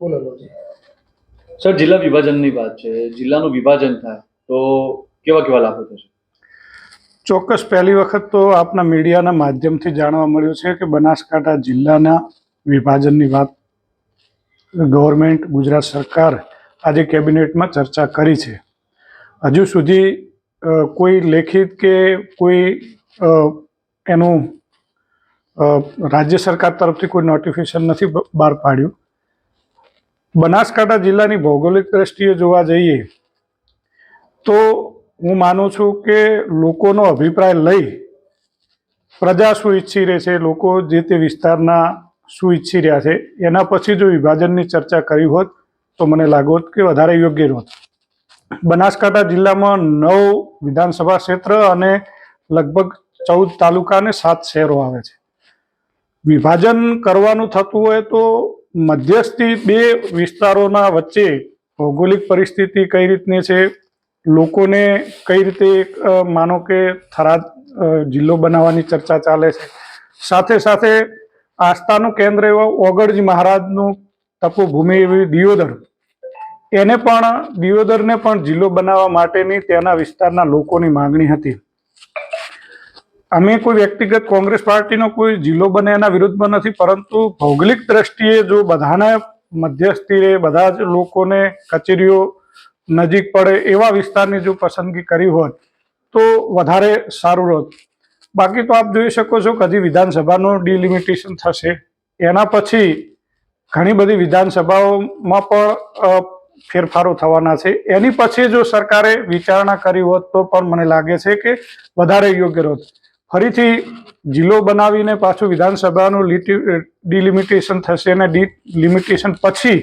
બોલો લોજી સર જિલ્લા વિભાજનની વાત છે. જિલ્લાનું વિભાજન થાય તો કેવા કેવા લાભો થશે? ચોક્કસ પહેલી વખત તો આપના મીડિયાના માધ્યમથી જાણવા મળ્યું છે કે બનાસકાંઠા જિલ્લાના વિભાજનની વાત ગવર્મેન્ટ ગુજરાત સરકાર આજે કેબિનેટમાં ચર્ચા કરી છે. હજુ સુધી કોઈ લેખિત કે કોઈ એનું રાજ્ય સરકાર તરફથી કોઈ નોટિફિકેશન નથી બહાર પાડ્યું. બનાસકાંઠા જિલ્લાની ભૌગોલિક દ્રષ્ટિએ જોવા જઈએ તો હું માનું છું કે લોકોનો અભિપ્રાય લઈ પ્રજા શું ઈચ્છી રહે છે, લોકો જે તે વિસ્તારના શું ઈચ્છી રહ્યા છે, એના પછી જો વિભાજનની ચર્ચા કરી હોત તો મને લાગોત કે વધારે યોગ્ય નહોત. બનાસકાંઠા જિલ્લામાં નવ વિધાનસભા ક્ષેત્ર અને લગભગ ચૌદ તાલુકા અને સાત શહેરો આવે છે. વિભાજન કરવાનું થતું હોય તો મધ્યસ્થી બે વિસ્તારોના વચ્ચે ભૌગોલિક પરિસ્થિતિ કઈ રીતની છે? લોકોને કઈ રીતે માનો કે થરાદ જિલ્લો બનાવવાની ચર્ચા ચાલે છે? સાથે સાથે આસ્થાનું કેન્દ્ર એવા ઓગળજી મહારાજનું તપોભૂમિ એવી દિયોદર. એને પણ, દિયોદરને પણ જિલ્લો બનાવવા માટેની ત્યાંના વિસ્તારના લોકોની માંગણી હતી. અમે કોઈ વ્યક્તિગત કોંગ્રેસ પાર્ટીનો કોઈ જિલ્લો બને એના વિરુદ્ધમાં નથી, પરંતુ ભૌગોલિક દ્રષ્ટિએ જો બધાને મધ્યસ્થી રહે, બધા જ લોકોને કચેરીઓ નજીક પડે એવા વિસ્તારની જો પસંદગી કરી હોત, તો વધારે સારું હોત. બાકી તો આપ જોઈ શકો છો કે હજી વિધાનસભાનું ડિલિમિટેશન થશે. એના પછી ઘણી બધી વિધાનસભાઓમાં પણ ફેરફારો થવાના છે. એની પછી જો સરકારે વિચારણા કરી હોત તો પણ મને લાગે છે કે વધારે યોગ્ય હોત. ફરીથી જિલ્લો બનાવીને પાછું વિધાનસભાનું ડિલિમિટેશન થશે અને ડિલિમિટેશન પછી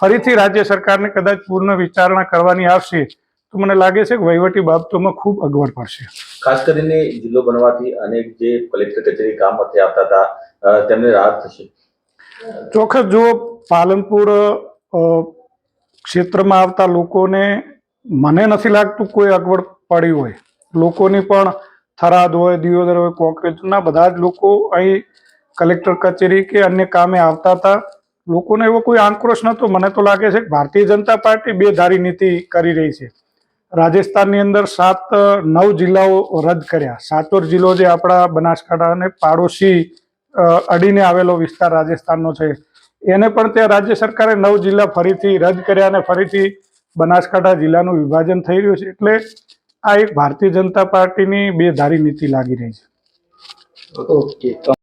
ફરીથી રાજ્ય સરકારને કદાચ પૂર્ણ વિચારણા કરવાની આવશે તો મને લાગે છે કે વહીવટી બાબતોમાં ખૂબ અગવડ પડશે. ખાસ કરીને જિલ્લો બનવાથી અનેક જે કલેક્ટર કચેરી કામ માટે આવતા હતા તેમને રાહત થશે. ચોક્કસ જો પાલનપુર ક્ષેત્રમાં આવતા લોકોને મને નથી લાગતું કોઈ અગવડ પડી હોય. લોકોની પણ થરાદ હોય, દિયોદર હોય કોંક્રેજના બધા જ લોકો અહીં કલેક્ટર કચેરી કે અન્ય કામે આવતા હતા. લોકોને એવો કોઈ આક્રોશ નહોતો મને તો લાગે છે કે ભારતીય જનતા પાર્ટી બે ધારી નીતિ કરી રહી છે. રાજસ્થાનની અંદર સાત નવ જિલ્લાઓ રદ કર્યા. સાતોર જિલ્લો જે આપણા બનાસકાંઠા અને પાડોશી અડીને આવેલો વિસ્તાર રાજસ્થાનનો છે. એને પણ ત્યાં રાજ્ય સરકારે નવ જિલ્લા ફરીથી રદ કર્યા અને ફરીથી બનાસકાંઠા જિલ્લાનું વિભાજન થઈ રહ્યું છે. એટલે આ એક ભારતીય જનતા પાર્ટીની બે ધારી નીતિ લાગી રહી છે. ઓકે